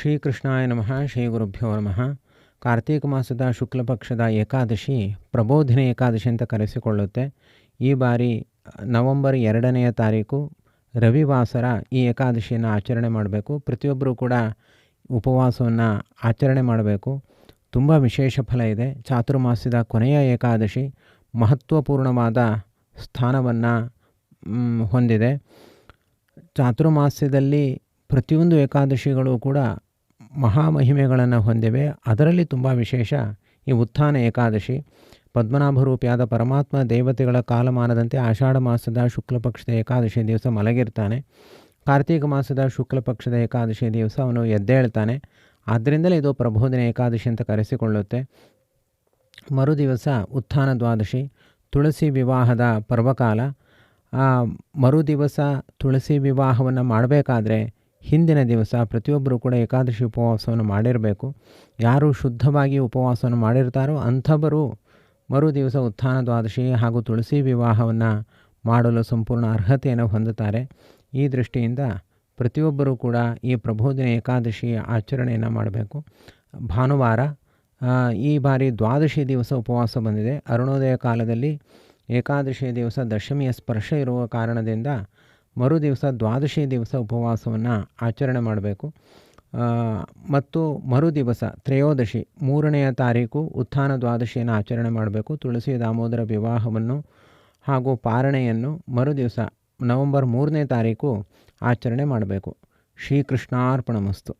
ಶ್ರೀಕೃಷ್ಣಾಯ ನಮಃ, ಶ್ರೀ ಗುರುಭ್ಯೋ ನಮಃ. ಕಾರ್ತೀಕ ಮಾಸದ ಶುಕ್ಲಪಕ್ಷದ ಏಕಾದಶಿ ಪ್ರಬೋಧನೆ ಏಕಾದಶಿ ಅಂತ ಕರೆಸಿಕೊಳ್ಳುತ್ತೆ. ಈ ಬಾರಿ ನವಂಬರ್ ಎರಡನೆಯ ತಾರೀಕು ರವಿವಾಸರ ಈ ಏಕಾದಶಿಯನ್ನು ಆಚರಣೆ ಮಾಡಬೇಕು. ಪ್ರತಿಯೊಬ್ಬರೂ ಕೂಡ ಉಪವಾಸವನ್ನು ಆಚರಣೆ ಮಾಡಬೇಕು. ತುಂಬ ವಿಶೇಷ ಫಲ ಇದೆ. ಚಾತುರ್ಮಾಸದ ಕೊನೆಯ ಏಕಾದಶಿ ಮಹತ್ವಪೂರ್ಣವಾದ ಸ್ಥಾನವನ್ನು ಹೊಂದಿದೆ. ಚಾತುರ್ಮಾಸ್ಯದಲ್ಲಿ ಪ್ರತಿಯೊಂದು ಏಕಾದಶಿಗಳು ಕೂಡ ಮಹಾಮಹಿಮೆಗಳನ್ನು ಹೊಂದಿವೆ. ಅದರಲ್ಲಿ ತುಂಬ ವಿಶೇಷ ಈ ಉತ್ಥಾನ ಏಕಾದಶಿ. ಪದ್ಮನಾಭರೂಪಿಯಾದ ಪರಮಾತ್ಮ ದೇವತೆಗಳ ಕಾಲಮಾನದಂತೆ ಆಷಾಢ ಮಾಸದ ಶುಕ್ಲ ಪಕ್ಷದ ಏಕಾದಶಿ ದಿವಸ ಮಲಗಿರ್ತಾನೆ. ಕಾರ್ತೀಕ ಮಾಸದ ಶುಕ್ಲ ಪಕ್ಷದ ಏಕಾದಶಿ ದಿವಸ ಅವನು ಎದ್ದೇಳ್ತಾನೆ ಆದ್ದರಿಂದಲೇ ಇದು ಪ್ರಬೋಧನೆ ಏಕಾದಶಿ ಅಂತ ಕರೆಸಿಕೊಳ್ಳುತ್ತೆ. ಮರುದಿವಸ ಉತ್ಥಾನ ದ್ವಾದಶಿ, ತುಳಸಿ ವಿವಾಹದ ಪರ್ವಕಾಲ. ಮರುದಿವಸ ತುಳಸಿ ವಿವಾಹವನ್ನು ಮಾಡಬೇಕಾದ್ರೆ ಹಿಂದಿನ ದಿವಸ ಪ್ರತಿಯೊಬ್ಬರೂ ಕೂಡ ಏಕಾದಶಿ ಉಪವಾಸವನ್ನು ಮಾಡಿರಬೇಕು. ಯಾರು ಶುದ್ಧವಾಗಿ ಉಪವಾಸವನ್ನು ಮಾಡಿರ್ತಾರೋ ಅಂಥವರು ಮರು ದಿವಸ ಉತ್ಥಾನ ದ್ವಾದಶಿ ಹಾಗೂ ತುಳಸಿ ವಿವಾಹವನ್ನು ಮಾಡಲು ಸಂಪೂರ್ಣ ಅರ್ಹತೆಯನ್ನು ಹೊಂದುತ್ತಾರೆ. ಈ ದೃಷ್ಟಿಯಿಂದ ಪ್ರತಿಯೊಬ್ಬರೂ ಕೂಡ ಈ ಪ್ರಬೋಧನೆ ಏಕಾದಶಿ ಆಚರಣೆಯನ್ನು ಮಾಡಬೇಕು. ಭಾನುವಾರ ಈ ಬಾರಿ ದ್ವಾದಶಿ ದಿವಸ ಉಪವಾಸ ಬಂದಿದೆ. ಅರುಣೋದಯ ಕಾಲದಲ್ಲಿ ಏಕಾದಶಿ ದಿವಸ ದಶಮಿಯ ಸ್ಪರ್ಶ ಇರುವ ಕಾರಣದಿಂದ ಮರು ದಿವಸ, ದ್ವಾದಶಿ ದಿವಸ ಉಪವಾಸವನ್ನು ಆಚರಣೆ ಮಾಡಬೇಕು. ಮತ್ತು ಮರು ದಿವಸ, ತ್ರಯೋದಶಿ, ಮೂರನೆಯ ತಾರೀಕು ಉತ್ಥಾನ ದ್ವಾದಶಿಯನ್ನು ಆಚರಣೆ ಮಾಡಬೇಕು. ತುಳಸಿ ದಾಮೋದರ ವಿವಾಹವನ್ನು ಹಾಗೂ ಪಾರಣೆಯನ್ನು ಮರು ದಿವಸ, ನವಂಬರ್ ಮೂರನೇ ತಾರೀಕು ಆಚರಣೆ ಮಾಡಬೇಕು. ಶ್ರೀಕೃಷ್ಣಾರ್ಪಣಮಸ್ತು.